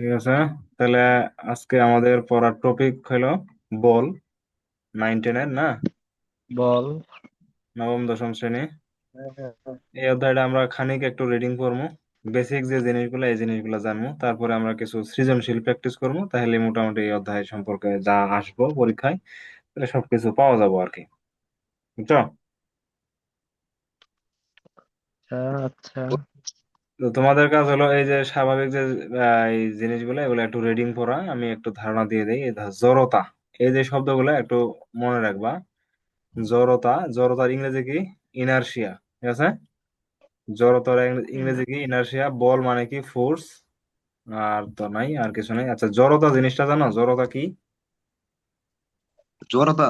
ঠিক আছে? তাহলে আজকে আমাদের পড়ার টপিক হলো বল নাইন টেনের না? বল। নবম দশম শ্রেণি। এই অধ্যায়টা আমরা খানিক একটু রিডিং করব। বেসিক যে জিনিসগুলো এই জিনিসগুলো জানব। তারপরে আমরা কিছু সৃজনশীল প্র্যাকটিস করব। তাহলে মোটামুটি এই অধ্যায় সম্পর্কে যা আসব পরীক্ষায় তাহলে সবকিছু পাওয়া যাব আর কি। বুঝছ? আচ্ছা। তো তোমাদের কাজ হলো এই যে স্বাভাবিক যে আহ, এই জিনিসগুলো এগুলো একটু রিডিং পড়া আমি একটু ধারণা দিয়ে দিই এই ধর, জড়তা। এই যে শব্দগুলো একটু মনে রাখবা। জড়তা জড়তার ইংরেজি কি? ইনারশিয়া ঠিক আছে? জড়তার ইং- ইংরেজি কি? ইনারশিয়া বল মানে কি? ফোর্স আর তো নাই আর কিছু নাই। আচ্ছা জড়তা জিনিসটা জানো? জড়তা কি? জড়তা।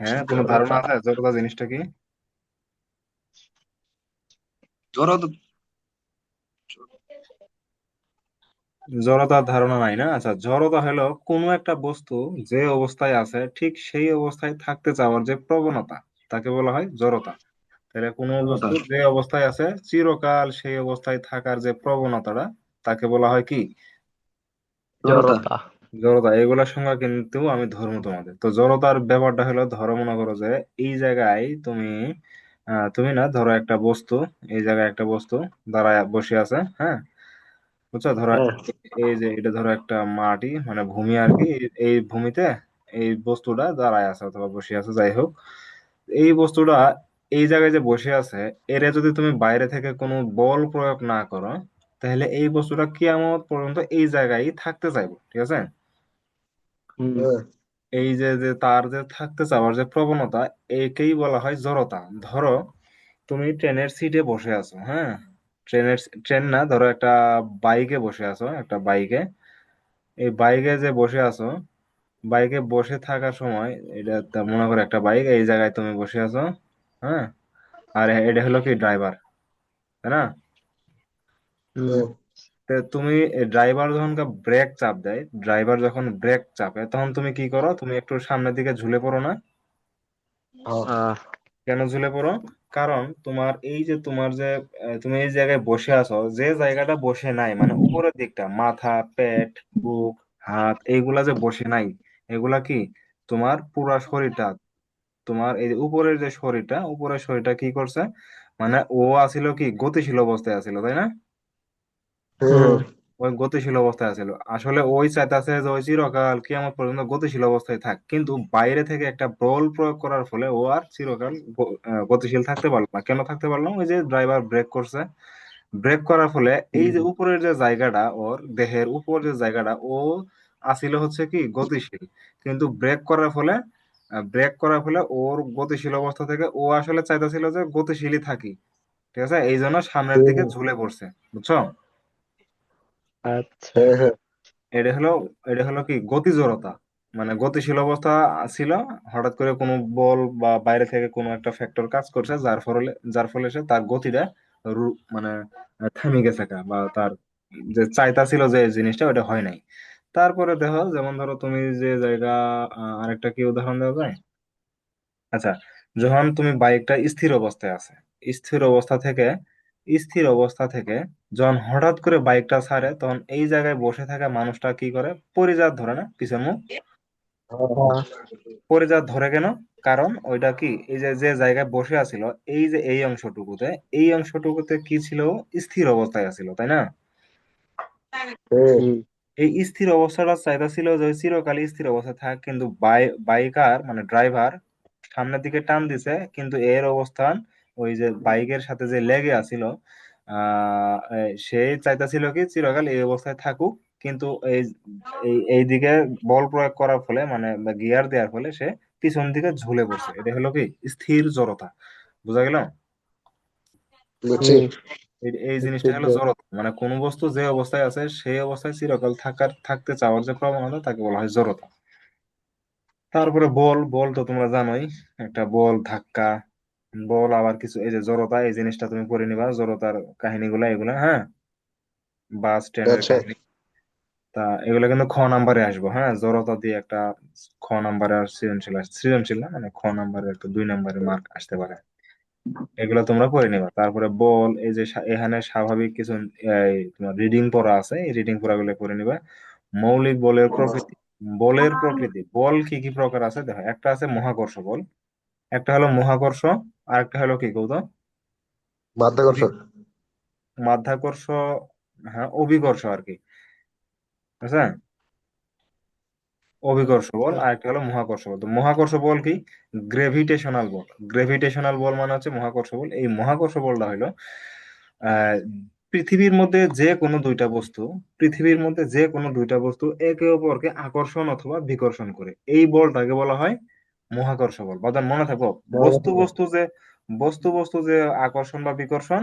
হ্যাঁ কোনো ধারণা আছে? জড়তা জিনিসটা কি? জড়তা জড়তার ধারণা নাই না? আচ্ছা জড়তা হলো কোনো একটা বস্তু যে অবস্থায় আছে ঠিক সেই অবস্থায় থাকতে চাওয়ার যে প্রবণতা তাকে বলা হয় জড়তা। তাহলে কোনো বস্তু যে অবস্থায় আছে চিরকাল সেই অবস্থায় থাকার যে প্রবণতাটা তাকে বলা হয় কি? জড়তা। জড়তা। জড়তা এগুলোর সঙ্গে কিন্তু আমি ধর্ম তোমাদের। তো জড়তার ব্যাপারটা হলো ধরো মনে করো যে এই জায়গায় তুমি আহ, তুমি না ধরো একটা বস্তু এই জায়গায় একটা বস্তু দাঁড়ায় বসে আছে হ্যাঁ? বুঝছ? ধরো হ্যাঁ। এই যে এটা ধরো একটা মাটি মানে ভূমি আর কি এই ভূমিতে এই বস্তুটা দাঁড়ায় আছে অথবা বসে আছে যাই হোক। এই বস্তুটা এই জায়গায় যে বসে আছে এরে যদি তুমি বাইরে থেকে কোনো বল প্রয়োগ না করো তাহলে এই বস্তুটা কিয়ামত পর্যন্ত এই জায়গায় থাকতে চাইব ঠিক আছে? হুম। এই যে যে তার যে থাকতে চাওয়ার যে প্রবণতা একেই বলা হয় জড়তা। ধরো তুমি ট্রেনের সিটে বসে আছো হ্যাঁ? ট্রেনের ট্রেন না ধরো একটা বাইকে বসে আছো একটা বাইকে। এই বাইকে যে বসে আছো বাইকে বসে থাকার সময় এটা মনে করো একটা বাইক এই জায়গায় তুমি বসে আছো হ্যাঁ? আর এটা হলো কি ড্রাইভার তাই না? তুমি ড্রাইভার যখন ব্রেক চাপ দেয় ড্রাইভার যখন ব্রেক চাপে তখন তুমি কি করো? তুমি একটু সামনের দিকে ঝুলে পড়ো না। কেন ঝুলে পড়ো? কারণ তোমার এই যে তোমার যে তুমি এই জায়গায় বসে আছো, যে জায়গাটা বসে নাই মানে উপরের দিকটা, মাথা, পেট, বুক, হাত, এইগুলা যে বসে নাই, এগুলা কি তোমার পুরা শরীরটা, তোমার এই উপরের যে শরীরটা, উপরের শরীরটা কি করছে? মানে ও আছিল কি, গতিশীল অবস্থায় আছিল, তাই না? ওই গতিশীল অবস্থায় আছিল। আসলে ওই চাইতাছে যে ওই চিরকাল কিয়ামত পর্যন্ত গতিশীল অবস্থায় থাক। কিন্তু বাইরে থেকে একটা বল প্রয়োগ করার ফলে ও আর চিরকাল গতিশীল থাকতে পারল না। কেন থাকতে পারল ওই যে ড্রাইভার ব্রেক করছে। ব্রেক করার ফলে এই যে উপরের যে জায়গাটা ওর দেহের উপর যে জায়গাটা ও আসিল হচ্ছে কি গতিশীল। কিন্তু ব্রেক করার ফলে ব্রেক করার ফলে ওর গতিশীল অবস্থা থেকে ও আসলে চাইতেছিল যে গতিশীলই থাকি। ঠিক আছে? এই জন্য সামনের দিকে ঝুলে পড়ছে। বুঝছ? আচ্ছা। এটা হলো এটা হলো কি? গতি জড়তা মানে গতিশীল অবস্থা ছিল হঠাৎ করে কোনো বল বা বাইরে থেকে কোনো একটা ফ্যাক্টর কাজ করছে যার ফলে যার ফলে সে তার গতিটা রু- মানে থেমে গেছে গা, বা তার যে চাইতা ছিল যে জিনিসটা ওটা হয় নাই। তারপরে দেখো যেমন ধরো তুমি যে জায়গা আহ, আরেকটা কি উদাহরণ দেওয়া যায়? আচ্ছা যখন তুমি বাইকটা স্থির অবস্থায় আছে স্থির অবস্থা থেকে স্থির অবস্থা থেকে যখন হঠাৎ করে বাইকটা ছাড়ে তখন এই জায়গায় বসে থাকা মানুষটা কি করে? পরিজাত ধরে না পিছন মুখ? পরিজাত ধরে কেন? কারণ ওইটা কি? এই যে যে জায়গায় বসে আছিল এই যে এই অংশটুকুতে এই অংশটুকুতে কি ছিল? স্থির অবস্থায় আছিল তাই না? এই স্থির অবস্থাটা চাইতেছিল যে ওই চিরকাল স্থির অবস্থায় থাক কিন্তু বাই বাইকার মানে ড্রাইভার সামনের দিকে টান দিছে কিন্তু এর অবস্থান ওই যে বাইকের সাথে যে লেগে আছিল সে চাইতেছিল কি চিরকাল এই অবস্থায় থাকুক কিন্তু এই এই এই দিকে বল প্রয়োগ করার ফলে মানে গিয়ার দেওয়ার ফলে সে পিছন দিকে ঝুলে পড়ছে। এটা হলো কি? স্থির জড়তা। বুঝা গেল? এই এই জিনিসটা হলো জড়তা। মানে কোন বস্তু যে অবস্থায় আছে সেই অবস্থায় চিরকাল থাকার থাকতে চাওয়ার যে প্রবণতা তাকে বলা হয় জড়তা। তারপরে বল বল তো তোমরা জানোই একটা বল ধাক্কা বল আবার কিছু এই যে জড়তা এই জিনিসটা তুমি পড়ে নিবা জড়তার কাহিনীগুলা এগুলা হ্যাঁ? বাস ট্রেনের আচ্ছা। কাহিনী। তা এগুলো কিন্তু খ নাম্বারে আসব হ্যাঁ? জড়তা দিয়ে একটা খ নাম্বারে আর সৃজনশীল সৃজনশীল না? মানে খ নাম্বারে একটা দুই নাম্বারে মার্ক আসতে পারে। এগুলো তোমরা পড়ে নিবা। তারপরে বল এই যে এখানে স্বাভাবিক কিছু তোমার রিডিং পড়া আছে এই রিডিং পড়াগুলো পড়ে নিবা। মৌলিক বলের প্রকৃতি বলের প্রকৃতি বল কি কি প্রকার আছে? দেখো একটা আছে মহাকর্ষ বল একটা হলো মহাকর্ষ আর একটা হলো কি কৌতো মাধ্যাকর্ষণ মাধ্যাকর্ষ হ্যাঁ অভিকর্ষ আর কি। বুঝছে অভিকর্ষ বল আর একটা হলো মহাকর্ষ বল। তো মহাকর্ষ বল কি? গ্রেভিটেশনাল বল। গ্রেভিটেশনাল বল মানে হচ্ছে মহাকর্ষ বল। এই মহাকর্ষ বলটা হলো আহ পৃথিবীর মধ্যে যে কোনো দুইটা বস্তু পৃথিবীর মধ্যে যে কোনো দুইটা বস্তু একে অপরকে আকর্ষণ অথবা বিকর্ষণ করে। এই বলটাকে বলা হয় মহাকর্ষ বল। বাদান মনে থাকো বস্তু বস্তু যে বস্তু বস্তু যে আকর্ষণ বা বিকর্ষণ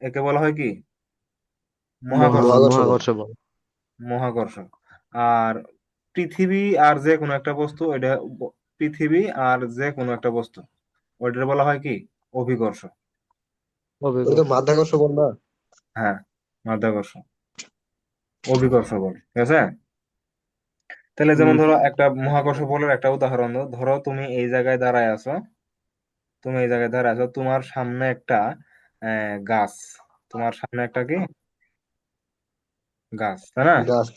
একে বলা হয় কি? মহাকর্ষ মহাকর্ষ বল। মহাকর্ষ আর পৃথিবী আর যে কোনো একটা বস্তু এটা পৃথিবী আর যে কোনো একটা বস্তু ওইটার বলা হয় কি? অভিকর্ষ। অভিকর্ষ। মাধ্যাকর্ষ বল না? হ্যাঁ মাধ্যাকর্ষ। অভিকর্ষ বল। ঠিক আছে? তাহলে যেমন ধরো একটা মহাকর্ষ বলের একটা উদাহরণ দাও। ধরো তুমি এই জায়গায় দাঁড়ায় আছো। তুমি এই জায়গায় দাঁড়ায় আছো। তোমার সামনে একটা আহ, গাছ। তোমার সামনে একটা কি? গাছ তাই না? গাছ।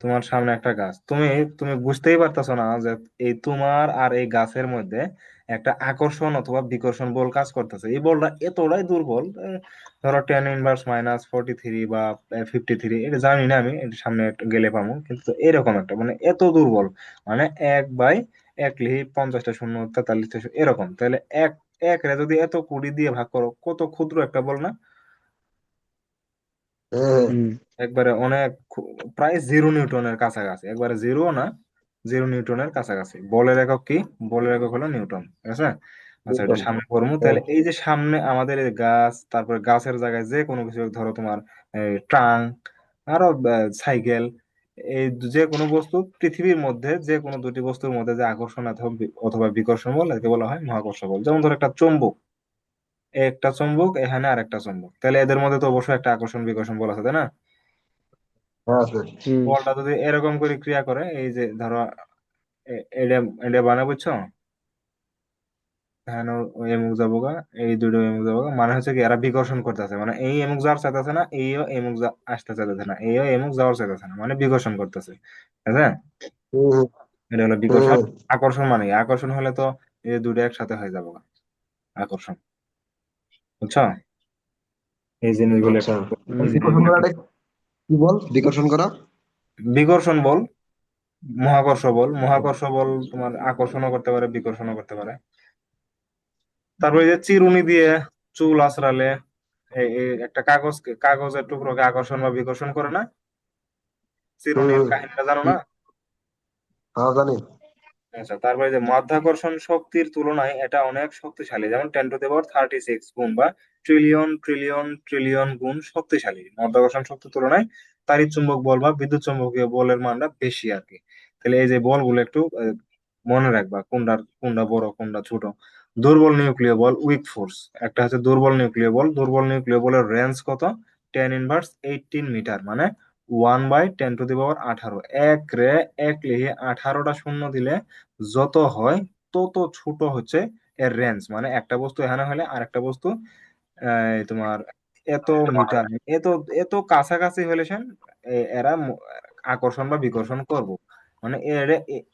তোমার সামনে একটা গাছ। তুমি তুমি বুঝতেই পারতেছো না যে এই তোমার আর এই গাছের মধ্যে একটা আকর্ষণ অথবা বিকর্ষণ বল কাজ করতেছে। এই বলটা এতটাই দুর্বল ধরো ten inverse minus forty three বা ফিফটি থ্রি এটা জানি না আমি এটা সামনে একটু গেলে পাবো। কিন্তু এরকম একটা মানে এত দুর্বল মানে এক বাই এক লিখি পঞ্চাশটা শূন্য তেতাল্লিশটা শূন্য এরকম। তাহলে এক এক রে যদি এত কুড়ি দিয়ে ভাগ করো কত ক্ষুদ্র একটা বল না? একবারে অনেক প্রায় জিরো নিউটনের কাছাকাছি একবারে জিরো না জিরো নিউটনের কাছাকাছি। বলের একক কি? বলের একক হলো নিউটন ঠিক আছে? আচ্ছা এটা সামনে পড়ব। তাহলে এই যে সামনে আমাদের গাছ তারপরে গাছের জায়গায় যে কোনো কিছু ধরো তোমার ট্রাং আরও সাইকেল এই যে কোনো বস্তু পৃথিবীর মধ্যে যে কোনো দুটি বস্তুর মধ্যে যে আকর্ষণ অথবা বিকর্ষণ বল একে বলা হয় মহাকর্ষ বল। যেমন ধরো একটা চুম্বক একটা চুম্বক এখানে আর একটা চুম্বক। তাহলে এদের মধ্যে তো অবশ্যই একটা আকর্ষণ বিকর্ষণ বল আছে তাই না? বলটা যদি এরকম করে ক্রিয়া করে এই যে ধরো এ- এটা বানা বুঝছ হ্যাঁ এমুক যাব গা এই দুটো এমুক যাব গা মানে হচ্ছে কি এরা বিকর্ষণ করতেছে। মানে এই এমুক যাওয়ার চাইতেছে না এইও এমুক আসতে চাইতেছে না এইও এমুক যাওয়ার চাইতেছে না মানে বিকর্ষণ করতেছে। হুম। এটা হলো বিকর্ষণ। আকর্ষণ মানে কি? আকর্ষণ হলে তো এই দুটো একসাথে হয়ে যাব গা আকর্ষণ। বুঝছ? এই জিনিসগুলো কি বল? বিকর্ষণ করা। বিকর্ষণ বল মহাকর্ষ বল মহাকর্ষ বল তোমার আকর্ষণও করতে পারে বিকর্ষণও করতে পারে। তারপরে যে চিরুনি দিয়ে চুল এই একটা কাগজ কাগজের টুকরোকে আকর্ষণ বা বিকর্ষণ করে না? চিরুনির কাহিনীটা জানো না? হ্যাঁ জানি। আচ্ছা তারপরে যে মাধ্যাকর্ষণ শক্তির তুলনায় এটা অনেক শক্তিশালী, যেমন ten to the power thirty six গুণ বা ট্রিলিয়ন ট্রিলিয়ন ট্রিলিয়ন গুণ শক্তিশালী। মাধ্যাকর্ষণ শক্তির তুলনায় তাড়িৎ চুম্বক বল বা বিদ্যুৎ চুম্বকীয় বলের মানটা বেশি আর কি তাহলে এই যে বলগুলো একটু মনে রাখবা কোনটা কোনটা বড়, কোনটা ছোট। দুর্বল নিউক্লিয় বল উইক ফোর্স একটা হচ্ছে দুর্বল নিউক্লিয় বল, দুর্বল নিউক্লিয় বলের রেঞ্জ কত? টেন ইনভার্স এইটিন মিটার মানে one by ten to the power আঠারো। এক রে এক লিখে আঠারোটা শূন্য দিলে যত হয় তত ছোট হচ্ছে এর রেঞ্জ মানে একটা বস্তু এখানে হলে আর একটা বস্তু তোমার এত মিটার এত এত কাছাকাছি হলে সেন এরা আকর্ষণ বা বিকর্ষণ করব। মানে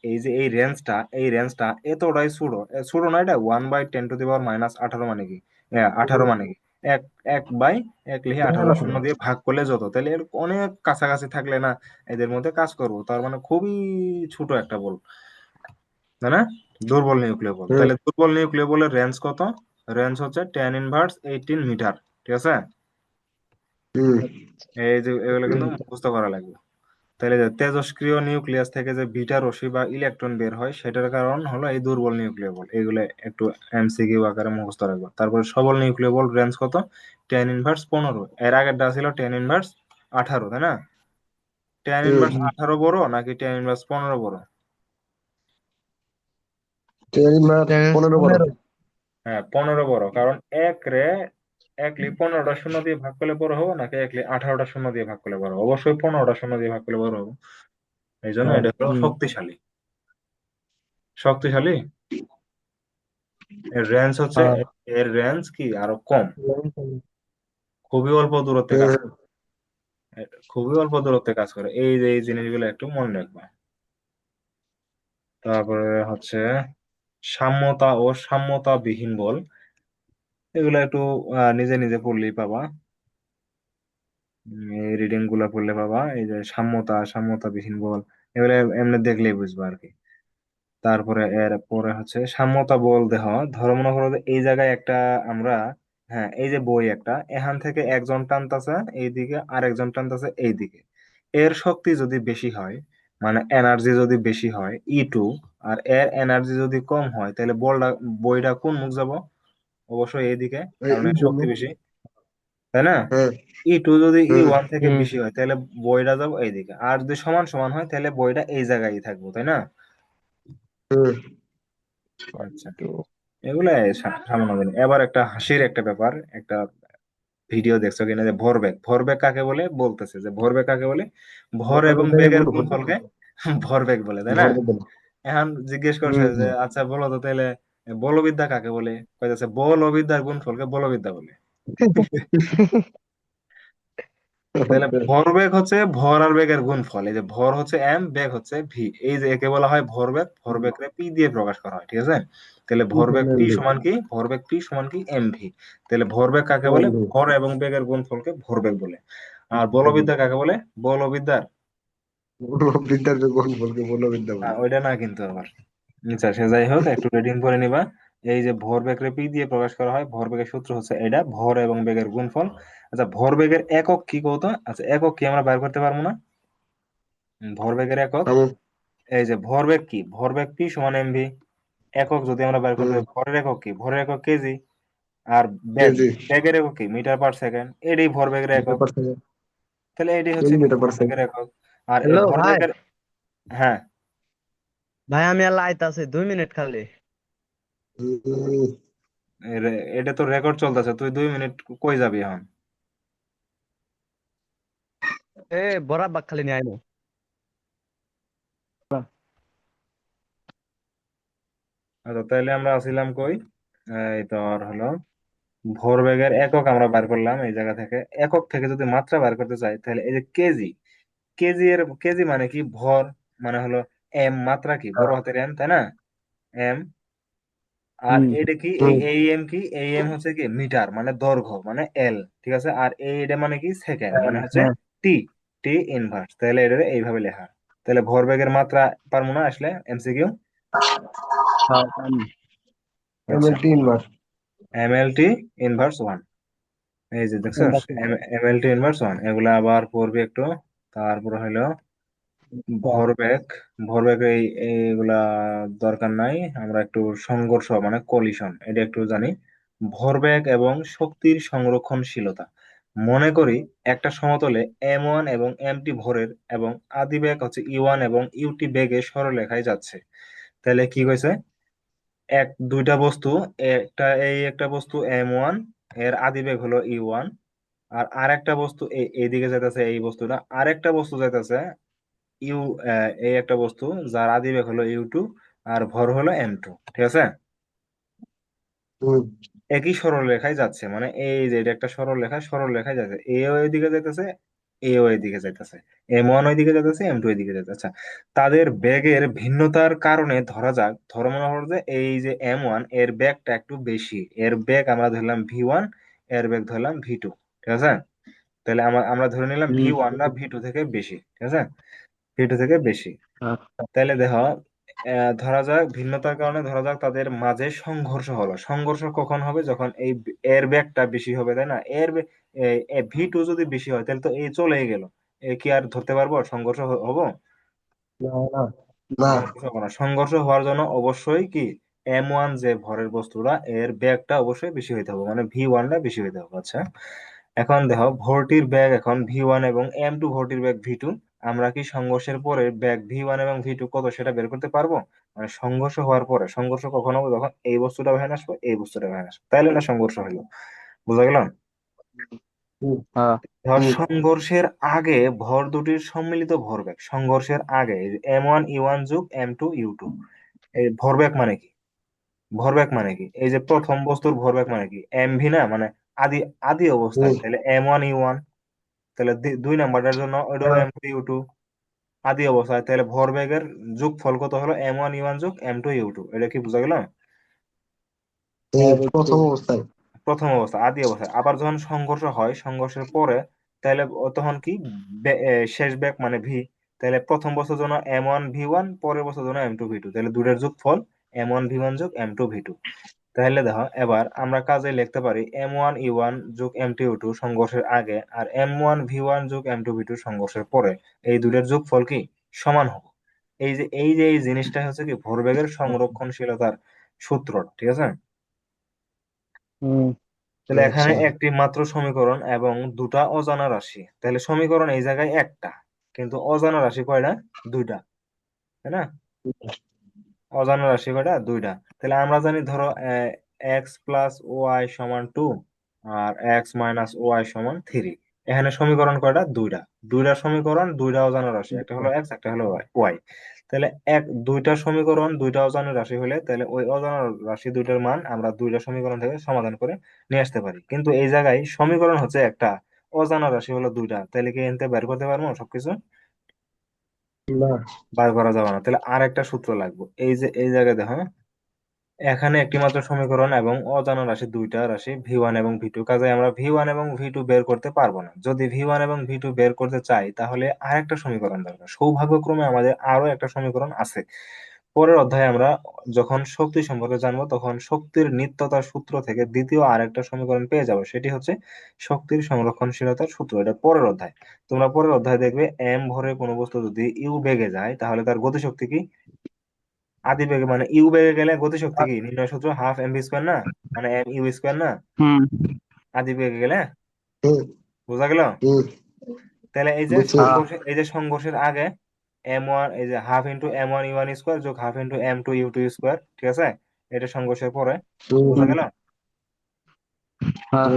এই যে এই রেঞ্জটা এই রেঞ্জটা এতটাই ছোট। ছোট না এটা? One by ten to the power minus আঠারো মানে কি? আঠারো মানে কি? এক এক বাই এক লিখে আঠারো শূন্য দিয়ে ভাগ করলে যত তাহলে এর অনেক কাছাকাছি থাকলে না এদের মধ্যে কাজ করব। তার মানে খুবই ছোট একটা বল। তাই না? দুর্বল নিউক্লিয় বল তাহলে দুর্বল নিউক্লিয় বলের রেঞ্জ কত? রেঞ্জ হচ্ছে টেন ইনভার্স এইটিন মিটার ঠিক আছে? এই যে এগুলো কিন্তু মুখস্থ করা লাগবে। তাহলে তেজস্ক্রিয় নিউক্লিয়াস থেকে যে বিটা রশ্মি বা ইলেকট্রন বের হয় সেটার কারণ হলো এই দুর্বল নিউক্লিয় বল। এগুলো একটু এমসিকিউ আকারে মুখস্থ রাখব। তারপরে সবল নিউক্লিয় বল রেঞ্জ কত? টেন ইনভার্স পনেরো। এর আগেরটা ছিল টেন ইনভার্স আঠারো তাই না? টেন ইনভার্স আঠারো বড় নাকি টেন ইনভার্স পনেরো বড়? টেন ইনভার্স পনেরো বড়। হ্যাঁ পনেরো বড়। কারণ এক রে এক লি পনেরোটা শূন্য দিয়ে ভাগ করলে বড় হব নাকি একলি আঠারোটা শূন্য দিয়ে ভাগ করলে বড় হব? অবশ্যই পনেরোটা শূন্য দিয়ে ভাগ করলে বড় হব। এই জন্য হ্যাঁ। এটা হলো শক্তিশালী। শক্তিশালী? এর রেঞ্জ হচ্ছে হ্যাঁ। এর রেঞ্জ কি? আরও কম। খুবই অল্প দূরত্বে কাজ করে। খুবই অল্প দূরত্বে কাজ করে। এই যে এই জিনিসগুলো একটু মনে রাখবা। তারপরে হচ্ছে সাম্যতা ও সাম্যতা বিহীন বল। এগুলো একটু নিজে নিজে পড়লেই পাবা। এই রিডিংগুলা পড়লে পাবা, এই যে সাম্যতা সাম্যতা বিহীন বল, এগুলো এমনি দেখলেই বুঝবা আর কি তারপরে, এর পরে হচ্ছে সাম্যতা বল দেহ ধরো মনে এই জায়গায় একটা আমরা হ্যাঁ এই যে বই একটা, এখান থেকে একজন টানতাছে, এইদিকে আর একজন টানতাছে, এইদিকে। এর শক্তি যদি বেশি হয় মানে এনার্জি যদি বেশি হয় ই টু আর এর এনার্জি যদি কম হয়, তাহলে বলটা, বইটা কোন মুখ যাব? অবশ্যই এইদিকে এই কারণ এর শক্তি বেশি। তাই না? হ্যাঁ। ই টু যদি ই ওয়ান থেকে হুম। বেশি হয় তাহলে বইটা যাব এইদিকে। আর যদি সমান সমান হয় তাহলে বইটা এই জায়গায় থাকব তাই না? আচ্ছা এগুলা সামান্য। এবার একটা হাসির একটা ব্যাপার একটা ভিডিও দেখছ কিনা যে ভরবেগ। ভরবেগ কাকে বলে? বলতেছে যে ভরবেগ কাকে বলে? ভর এবং বেগের গুণফলকে ভরবেগ বলে তাই না? এখন জিজ্ঞেস করছে যে আচ্ছা বলো তো তাহলে বলবিদ্যা কাকে বলে? কইতাছে বল ও বিদ্যার গুণফলকে বলবিদ্যা বলে। তাহলে ভরবেগ হচ্ছে ভর আর বেগের গুণফল। এই যে ভর হচ্ছে এম বেগ হচ্ছে ভি এই যে একে বলা হয় ভরবেগ ভরবেগকে পি দিয়ে প্রকাশ করা হয় ঠিক আছে? তাহলে ভরবেগ পি সমান কি? ভরবেগ পি সমান কি? এম ভি তাহলে ভরবেগ কাকে বলে? ভর এবং বেগের গুণফলকে ভরবেগ বলে। আর বলবিদ্যা কাকে বলে? বলবিদ্যার। বিদ্যার যে গুণ বলকে বলবিদ্যা বলে। ওইটা না কিন্তু আবার। আচ্ছা সে যাই হোক একটু রিডিং করে নিবা। এই যে ভরবেগ রে পি দিয়ে প্রকাশ করা হয় ভরবেগের সূত্র হচ্ছে এটা ভর এবং বেগের গুণফল। আচ্ছা ভরবেগের একক কি কত আচ্ছা একক কি আমরা বের করতে পারব না? ভরবেগের একক। এই যে ভরবেগ কি? ভরবেগ পি সমান এমভি একক যদি আমরা বের করতে পারি, ভরের একক কি? ভরের একক কেজি আর বেগ বেগের একক কি? Meter per second. এটাই ভরবেগের একক। তাহলে এটাই হচ্ছে মিটার পার সেকেন্ড। ভরবেগের একক। আর ভরবেগের হ্যাঁ। ভাই আমি আর লাইতাছি দুই মিনিট খালি। এটা তো রেকর্ড চলতেছে তুই দুই মিনিট কই যাবি এখন? এ বরাবর খালি নিয়ে আচ্ছা তাহলে আমরা আসিলাম কই? এই তোর হলো ভরবেগের একক আমরা বার করলাম এই জায়গা থেকে। একক থেকে যদি মাত্রা বার করতে চাই তাহলে এই যে কেজি কেজি এর কেজি মানে কি? ভর মানে হলো এম মাত্রা কি বড় হাতের এম তাই না এম আর এটা কি এই এম কি এই এম হচ্ছে কি? মিটার মানে দৈর্ঘ্য মানে এল ঠিক আছে? আর এটা মানে কি? সেকেন্ড মানে হচ্ছে হ্যাঁ। টি টি ইনভার্স তাহলে এটা এইভাবে লেখা। তাহলে ভরবেগের মাত্রা পারব না আসলে এমসিকিউ হ্যাঁ MLT inverse M L T inverse one এই যে দেখছ? Inverse one। M L T inverse one এগুলা আবার পড়বি একটু। তারপর হলো ভরবেগ ভরবেগ এই, এইগুলা দরকার নাই। আমরা একটু সংঘর্ষ মানে কলিশন এটা একটু জানি। ভর ভরবেগ এবং শক্তির সংরক্ষণশীলতা। মনে করি একটা সমতলে এম ওয়ান এবং এম টি ভরের এবং আদি বেগ হচ্ছে ই ওয়ান এবং ইউটি বেগে সরলরেখায় যাচ্ছে। তাহলে কি কইছে এক, দুইটা বস্তু, একটা এই একটা বস্তু এম ওয়ানের আদি বেগ হলো ই ওয়ান আর আরেকটা বস্তু এই এইদিকে যাইতেছে এই বস্তুটা, আরেকটা বস্তু যাইতেছে ইউ এই একটা বস্তু যার আদি বেগ হলো ইউ টু আর ভর হলো এম টু ঠিক আছে? একই সরলরেখায় যাচ্ছে মানে এই যে এটা একটা সরলরেখা সরলরেখায় যাচ্ছে। এ ওই দিকে যাইতেছে এ ওই দিকে যাইতেছে। এম ওয়ান ওই দিকে যাইতেছে এম টু ওই দিকে যাইতেছে। আচ্ছা তাদের বেগের ভিন্নতার কারণে ধরা যাক ধরো মনে করো যে এই যে এম ওয়ানের বেগটা একটু বেশি। এর বেগ আমরা ধরলাম ভি ওয়ানের বেগ ধরলাম ভি টু ঠিক আছে? তাহলে আমরা আমরা ধরে নিলাম ভি হুম ওয়ানটা ভি টু থেকে বেশি ঠিক আছে? ভি টু থেকে বেশি। আচ্ছা তাহলে দেখো ধরা যাক ভিন্নতার কারণে ধরা যাক তাদের মাঝে সংঘর্ষ হলো। সংঘর্ষ কখন হবে? যখন এই এর ব্যাগটা বেশি হবে তাই না? এর ভি টু যদি বেশি হয় তাহলে তো এই চলেই গেল। এ কি আর ধরতে পারব? সংঘর্ষ হব? না সংঘর্ষ হওয়ার জন্য অবশ্যই কি? এম ওয়ান যে ভরের বস্তুটা এর ব্যাগটা অবশ্যই বেশি হইতে হবে। মানে ভি ওয়ানটা বেশি হইতে হবে। আচ্ছা। এখন দেখো ভর্তির ব্যাগ এখন ভি ওয়ান এবং এম টু ভর্তির ব্যাগ ভি টু আমরা কি সংঘর্ষের পরে বেগ ভি ওয়ান এবং ভি টু কত সেটা বের করতে পারব? মানে সংঘর্ষ হওয়ার পরে সংঘর্ষ কখন হবে যখন এই বস্তুটা ভেঙে আসব এই বস্তুটা ভেঙে আসবে। তাইলে না সংঘর্ষ হইল। বুঝা গেল? হ্যাঁ। সংঘর্ষের আগে ভর দুটির সম্মিলিত ভরবেগ সংঘর্ষের আগে এম ওয়ান ইউ ওয়ান যুগ এম টু ইউ টু। এই ভরবেগ মানে কি? ভরবেগ মানে কি? এই যে প্রথম বস্তুর ভরবেগ মানে কি? এম ভি না? মানে আদি আদি অবস্থায়। তাহলে এম ওয়ান ইউ ওয়ান তাহলে দুই নাম্বারটার জন্য ওইটাও হ্যাঁ। এম টু ইউ টু আদি অবস্থায় তাহলে ভরবেগের যোগফল কত হলো? এম ওয়ান ইউ ওয়ান যোগ এম টু ইউ টু এটা কি বোঝা গেল? প্রথম অবস্থায়। প্রথম অবস্থা আদি অবস্থায় আবার যখন সংঘর্ষ হয় সংঘর্ষের পরে তাহলে তখন কি? শেষ বেগ মানে ভি তাহলে প্রথম বছর জন্য এম ওয়ান ভি ওয়ান পরের বছর জন্য এম টু ভি টু তাহলে দুটার যোগ ফল এম ওয়ান ভি ওয়ান যোগ এম টু ভি টু তাহলে দেখো এবার আমরা কাজে লিখতে পারি এম ওয়ান ই ওয়ান যোগ এম টু টু সংঘর্ষের আগে আর এম ওয়ান ভি ওয়ান যোগ এম টু ভি টু সংঘর্ষের পরে। এই দুটার যোগফল কি? সমান হবে। এই যে এই যে এই জিনিসটা হচ্ছে কি ভরবেগের সংরক্ষণশীলতার সূত্র ঠিক আছে? তাহলে এখানে আচ্ছা। একটি মাত্র সমীকরণ এবং দুটা অজানা রাশি। তাহলে সমীকরণ এই জায়গায় একটা কিন্তু অজানা রাশি কয়টা? দুইটা তাই না? অজানা রাশি কয়টা? দুইটা। তাহলে আমরা জানি ধরো এক্স প্লাস ওয়াই সমান টু আর এক্স মাইনাস ওয়াই সমান থ্রি এখানে সমীকরণ কয়টা? দুইটা। দুইটা সমীকরণ দুইটা অজানা রাশি। একটা হলো এক্স একটা হলো ওয়াই তাহলে এক দুইটা সমীকরণ দুইটা অজানা রাশি হলে তাহলে ওই অজানা রাশি দুইটার মান আমরা দুইটা সমীকরণ থেকে সমাধান করে নিয়ে আসতে পারি। কিন্তু এই জায়গায় সমীকরণ হচ্ছে একটা অজানা রাশি হলো দুইটা। তাহলে কি এনতে বের করতে পারব সবকিছু? না। বার করা যাবে না। তাহলে আর একটা সূত্র লাগবে। এই যে এই জায়গায় দেখো এখানে একটি মাত্র সমীকরণ এবং অজানা রাশি দুইটা রাশি ভি ওয়ান এবং ভি টু কাজে আমরা ভি ওয়ান এবং ভি টু বের করতে পারব না। যদি ভি ওয়ান এবং ভি টু বের করতে চাই, তাহলে আর একটা সমীকরণ দরকার। সৌভাগ্যক্রমে আমাদের আরও একটা সমীকরণ আছে। পরের অধ্যায়ে আমরা যখন শক্তি সম্পর্কে জানব, তখন শক্তির নিত্যতার সূত্র থেকে দ্বিতীয় আরেকটা সমীকরণ পেয়ে যাব। সেটি হচ্ছে শক্তির সংরক্ষণশীলতার সূত্র। এটা পরের অধ্যায়। তোমরা পরের অধ্যায় দেখবে এম ভরে কোনো বস্তু যদি ইউ বেগে যায়, তাহলে তার গতিশক্তি কি? আদি বেগে মানে ইউ বেগে গেলে গতিশক্তি কি? নির্ণয় সূত্র হাফ এম ভি স্কোয়ার না? মানে এম ইউ স্কোয়ার না? আদি বেগে গেলে? বোঝা গেল? তাহলে এই যে সংঘর্ষের এই যে সংঘর্ষের আগে এম ওয়ান এই যে half into M one U one square যোগ half into M two U two square ঠিক আছে? এটা সংঘর্ষের পরে। বোঝা গেল? হ্যাঁ।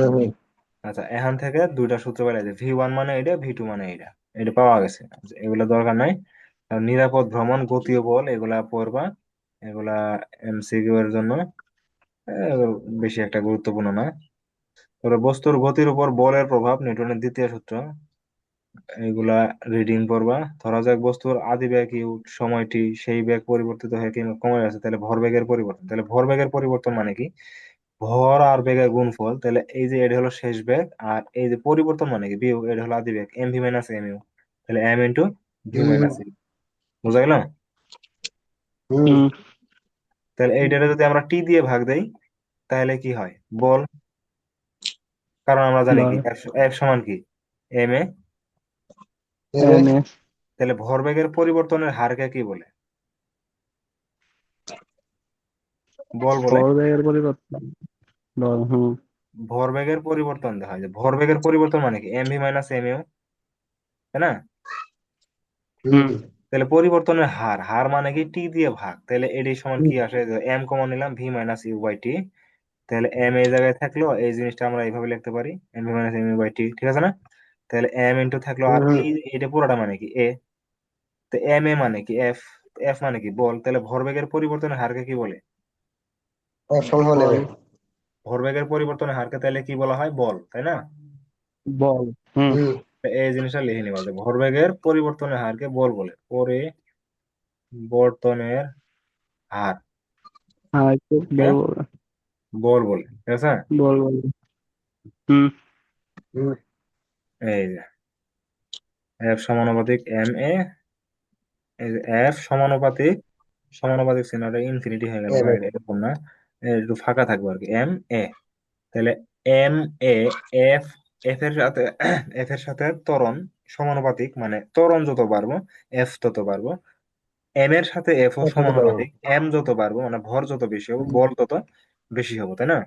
আচ্ছা এখান থেকে দুইটা সূত্র পেলে যে ভি ওয়ান মানে এটা ভি টু মানে এটা এটা পাওয়া গেছে। আচ্ছা, এগুলো দরকার নাই। নিরাপদ ভ্রমণ গতীয় বল এগুলা পড়বা। এগুলা এমসিকিউ এর জন্য বেশি একটা গুরুত্বপূর্ণ না। তবে বস্তুর গতির উপর বলের প্রভাব নিউটনের দ্বিতীয় সূত্র এগুলা রিডিং পড়বা। ধরা যাক বস্তুর আদি বেগ ইউ সময়টি সেই বেগ পরিবর্তিত হয়ে কিংবা কমে গেছে তাহলে ভরবেগের পরিবর্তন। তাহলে ভরবেগের পরিবর্তন মানে কি? ভর আর বেগের গুণফল তাহলে এই যে এটা হলো শেষ বেগ আর এই যে পরিবর্তন মানে কি? বিয়োগ এটা হলো আদি বেগ M V minus M U. তাহলে M into V minus U. বুঝা গেল হুম। হুম। তাহলে এইটারে যদি আমরা টি দিয়ে ভাগ দেই তাহলে কি হয়? বল। কারণ আমরা জানি কি। এফ সমান কি? M A. A. M A. তাহলে ভরবেগের পরিবর্তনের হারকে কি বলে? বল বলে। ভরবেগের পরিবর্তন। বল হুম। ভরবেগের পরিবর্তন দেখা যায় ভরবেগের পরিবর্তন মানে কি? M V minus M U তাই না? হুম। তাহলে পরিবর্তনের হার হার মানে কি? টি দিয়ে ভাগ। তাহলে এটি সমান কি আসে? এম কমন নিলাম V minus U by T তাহলে এম এই জায়গায় থাকল এই জিনিসটা আমরা এইভাবে লিখতে পারি। M V minus M U by T ঠিক আছে না? তাহলে এম ইন্টু থাকল আর। এটা পুরোটা মানে কি? এ তো এম এ মানে কি? এফ এফ মানে কি? বল। তাহলে ভরবেগের পরিবর্তনের হারকে কি বলে? ভরবেগের পরিবর্তনের হারকে তাহলে কি বলা হয়? বল তাই না? বল। হুম। এই জিনিসটা লিখে নিবা। যে ভরবেগের পরিবর্তনের হারকে বল বলে। পরিবর্তনের হার? বল বল। বলে ঠিক আছে? বল বল। হুম। এই যে এফ সমানুপাতিক এম এ এফ সমানুপাতিক সমানুপাতিক চিহ্নটা ইনফিনিটি হয়ে গেল এরকম না। একটু ফাঁকা থাকবে আর কি। এম এ তাহলে এম এ এফ এফ এর সাথে এফ এর সাথে ত্বরণ সমানুপাতিক মানে ত্বরণ যত বাড়বো এফ তত বাড়বো। এম এর সাথে এফ ও সমানুপাতিক এম যত বাড়বো মানে ভর যত বেশি হবে বল তত বেশি হবে তাই না?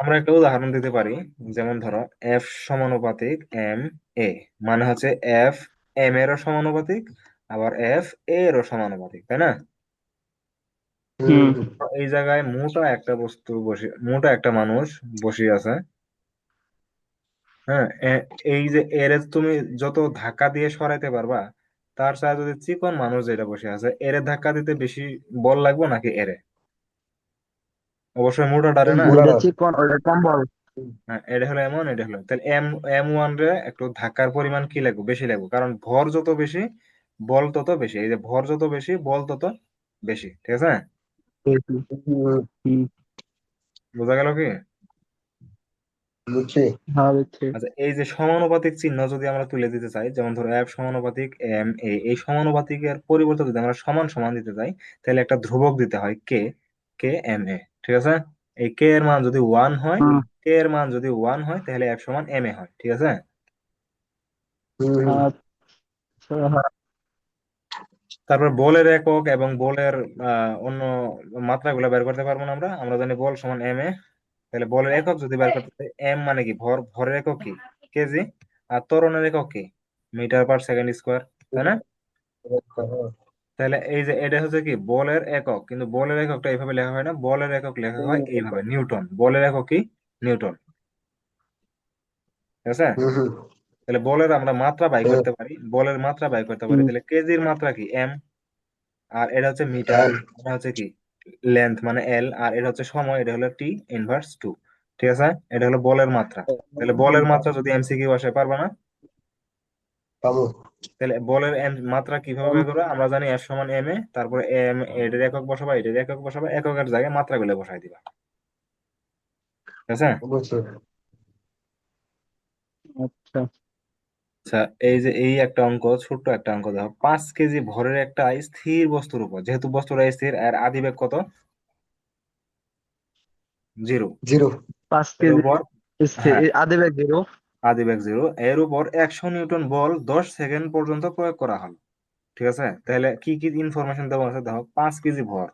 আমরা একটা উদাহরণ দিতে পারি যেমন ধরো এফ সমানুপাতিক এম এ মানে হচ্ছে এফ এম এরও সমানুপাতিক আবার এফ এ এরও সমানুপাতিক তাই না? হুম। এই জায়গায় মোটা একটা বস্তু বসে মোটা একটা মানুষ বসে আছে। হ্যাঁ এ- এই যে এর তুমি যত ধাক্কা দিয়ে সরাইতে পারবা তার সাথে যদি চিকন মানুষ যেটা বসে আছে এরে ধাক্কা দিতে বেশি বল লাগবে নাকি এরে? অবশ্যই মোটাটারে না? মোটা। চিকন ওটা কম্বল। হ্যাঁ এটা হলো এমন এটা হলো। তাহলে এম এম ওয়ান রে একটু ধাক্কার পরিমাণ কি লাগবে? বেশি লাগবে। কারণ ভর যত বেশি বল তত বেশি। এই যে ভর যত বেশি বল তত বেশি। ঠিক আছে? বোঝা গেল কি? বুঝছি। হ্যাঁ বুঝছি। আচ্ছা এই যে সমানুপাতিক চিহ্ন যদি আমরা তুলে দিতে চাই যেমন ধরো এফ সমানুপাতিক এম এ এই সমানুপাতিকের পরিবর্তে যদি আমরা সমান সমান দিতে চাই তাহলে একটা ধ্রুবক দিতে হয় কে কে এম এ ঠিক আছে? এই কে এর মান যদি ওয়ান হয় কে এর মান যদি ওয়ান হয় তাহলে এফ সমান এম এ হয় ঠিক আছে হুম, হুম, আচ্ছা হ্যাঁ তারপর বলের একক এবং বলের অন্য মাত্রাগুলো বের করতে পারব না আমরা। আমরা জানি বল সমান এম এ তাহলে বলের একক যদি বের করতে এম মানে কি? ভর, ভরের একক কি? কেজি আর ত্বরণের একক কি? মিটার পার সেকেন্ড স্কোয়ার, তাই না? তাহলে এই যে এটা হচ্ছে কি? বলের একক। কিন্তু বলের এককটা এইভাবে লেখা হয় না। বলের একক লেখা হয় এইভাবে। নিউটন। বলের একক কি? নিউটন। ঠিক আছে? তাহলে বলের আমরা মাত্রা বাই। করতে পারি বলের মাত্রা বাই করতে পারি। তাহলে কেজির মাত্রা কি? এম আর এটা হচ্ছে মিটার এটা হচ্ছে কি? লেন্থ মানে এল আর এটা হচ্ছে সময় এটা হলো টি ইনভার্স টু ঠিক আছে? এটা হলো বলের মাত্রা। তাহলে বলের মাত্রা যদি এমসিকিউ আসে পারবা না? তাহলে বলের এম মাত্রা কীভাবে বের করব? আমরা জানি এফ সমান এম এ তারপরে এম এটার একক বসাবা এটার একক বসাবা এককের জায়গায় মাত্রা গুলো বসাই দিবা। ঠিক আছে? আচ্ছা। আচ্ছা এই যে এই একটা অঙ্ক ছোট্ট একটা অঙ্ক দেখো। পাঁচ কেজি ভরের একটা স্থির বস্তুর উপর যেহেতু বস্তুটা স্থির এর আদিবেগ কত? জিরো। জিরো। পাঁচ এর কেজি উপর? স্থির হ্যাঁ। আদিবেগ জিরো। আদিবেগ জিরো। এর উপর একশো নিউটন বল দশ সেকেন্ড পর্যন্ত প্রয়োগ করা হলো। ঠিক আছে? তাহলে কি কি ইনফরমেশন দেওয়া আছে? দেখো পাঁচ কেজি ভর।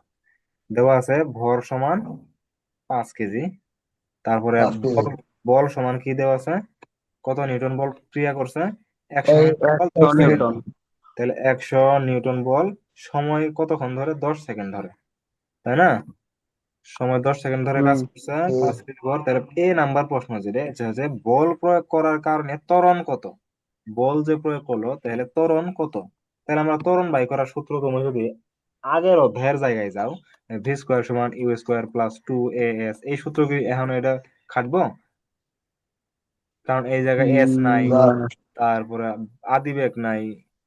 দেওয়া আছে ভর সমান পাঁচ কেজি। তারপরে বল বল সমান কি দেওয়া আছে? কত নিউটন বল ক্রিয়া করছে? তাহলে একশো নিউটন বল সময় কতক্ষণ ধরে? দশ সেকেন্ড ধরে। তাই না? সময় দশ সেকেন্ড ধরে কাজ করছে পাঁচ কেজি ভর তাহলে এ নাম্বার প্রশ্ন যেটা হচ্ছে বল প্রয়োগ করার কারণে ত্বরণ কত? বল যে প্রয়োগ করল তাহলে ত্বরণ কত? তাহলে আমরা ত্বরণ বাই করার সূত্র তুমি যদি আগের অধ্যায়ের জায়গায় যাও ভি স্কোয়ার সমান U square plus two A S এই সূত্র কি এখন এটা খাটবো? কারণ এই জায়গায় এস নাই। তারপরে আদিবেগ নাই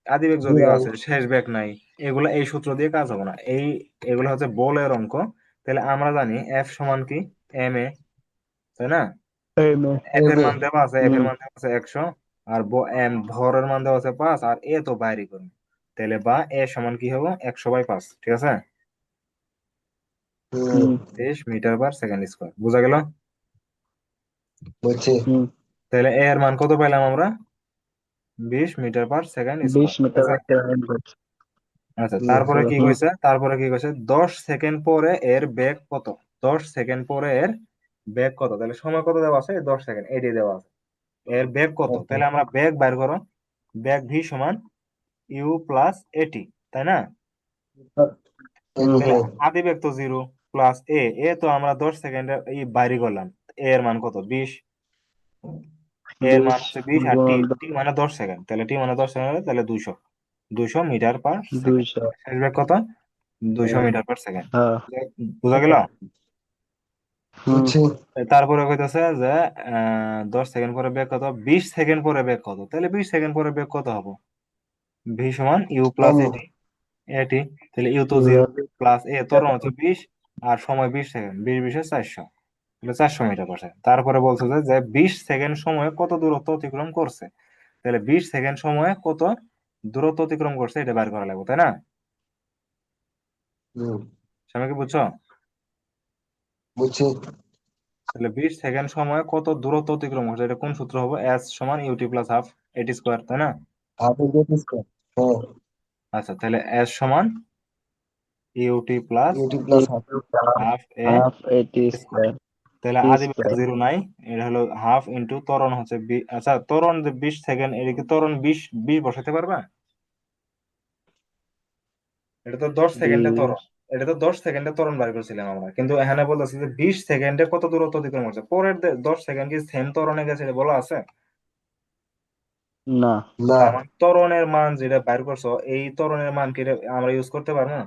আদি আদিবেগ যদিও আছে শেষ বেগ নাই এগুলো এই সূত্র দিয়ে কাজ হবে না। এই এগুলো হচ্ছে বলের অঙ্ক। তাহলে আমরা জানি এফ সমান কি? এম এ তাই না? এফ এর মান দেওয়া আছে এফ এর মান দেওয়া আছে একশো আর ব- এম ভরের মান দেওয়া আছে পাঁচ আর এ তো বাইরে করবে। তাহলে বা এ সমান কি হবে? একশো বাই পাঁচ ঠিক আছে? তেইশ মিটার পার সেকেন্ড স্কোয়ার বোঝা গেল? হুম। তাহলে এ এর মান কত পাইলাম আমরা? বিশ মিটার পার সেকেন্ড বিশ মিটার সেকেন্ড আচ্ছা তারপরে কি। কইছে? তারপরে কি কইছে? দশ সেকেন্ড পরে এর বেগ কত? দশ সেকেন্ড পরে এর বেগ কত? তাহলে সময় কত দেওয়া আছে? দশ সেকেন্ড এটি দেওয়া আছে। এর বেগ কত? আচ্ছা। তাহলে আমরা বেগ বাইর করো। বেগ ভি সমান ইউ প্লাস এটি তাই না? আদি বেগ তো জিরো প্লাস এ। এ তো আমরা দশ সেকেন্ডের এই বাইরে করলাম। এ এর মান কত? বিশ। এর মান হচ্ছে বিশ আর টি টি মানে দশ সেকেন্ড। তাহলে টি মানে দশ সেকেন্ড তাহলে দুইশো। দুইশো মিটার পার সেকেন্ড। দুইশো। কত? দুইশো মিটার পার সেকেন্ড। হ্যাঁ। বুঝা গেল? হুম। বুঝছি। তারপরে কইতেছে যে আহ, দশ সেকেন্ড পরে বেগ কত? বিশ সেকেন্ড পরে বেগ কত? তাহলে বিশ সেকেন্ড পরে বেগ কত হবে? ভি সমান ইউ প্লাস এটি এটি তাহলে ইউ তো জিরো প্লাস এ ত্বরণ হচ্ছে বিশ আর সময় বিশ সেকেন্ড। বিশ বিশে চারশো। চারশো মিটার পার তারপরে বলছে যে যে বিশ সেকেন্ড সময়ে কত দূরত্ব অতিক্রম করছে? তাহলে বিশ সেকেন্ড সময়ে কত দূরত্ব অতিক্রম করছে এটা বের করা লাগবে তাই না? কি বুঝছ? বুঝছি। তাহলে বিশ সেকেন্ড সময়ে কত দূরত্ব অতিক্রম করছে? এটা কোন সূত্র হবে? এস সমান U T plus half A T square তাই না? হ্যাঁ। আচ্ছা তাহলে এস সমান U T plus U T plus half half A half A T square তাহলে আদি. জিরো নাই এটা হলো হাফ ইন্টু ত্বরণ হচ্ছে আচ্ছা ত্বরণ যে বিশ সেকেন্ড এটা কি ত্বরণ বিশ বিশ বসাতে পারবা? এটা তো দশ সেকেন্ডে ত্বরণ এটা তো দশ সেকেন্ডে ত্বরণ বার করছিলাম আমরা কিন্তু এখানে বলতেছে যে বিশ সেকেন্ডে কত দূরত্ব অতিক্রম করছে? পরের দশ সেকেন্ড কি সেম ত্বরণে গেছে এটা বলা আছে? না। না ত্বরণের মান যেটা বাইর করছ এই ত্বরণের মান কি আমরা ইউজ করতে পারব না?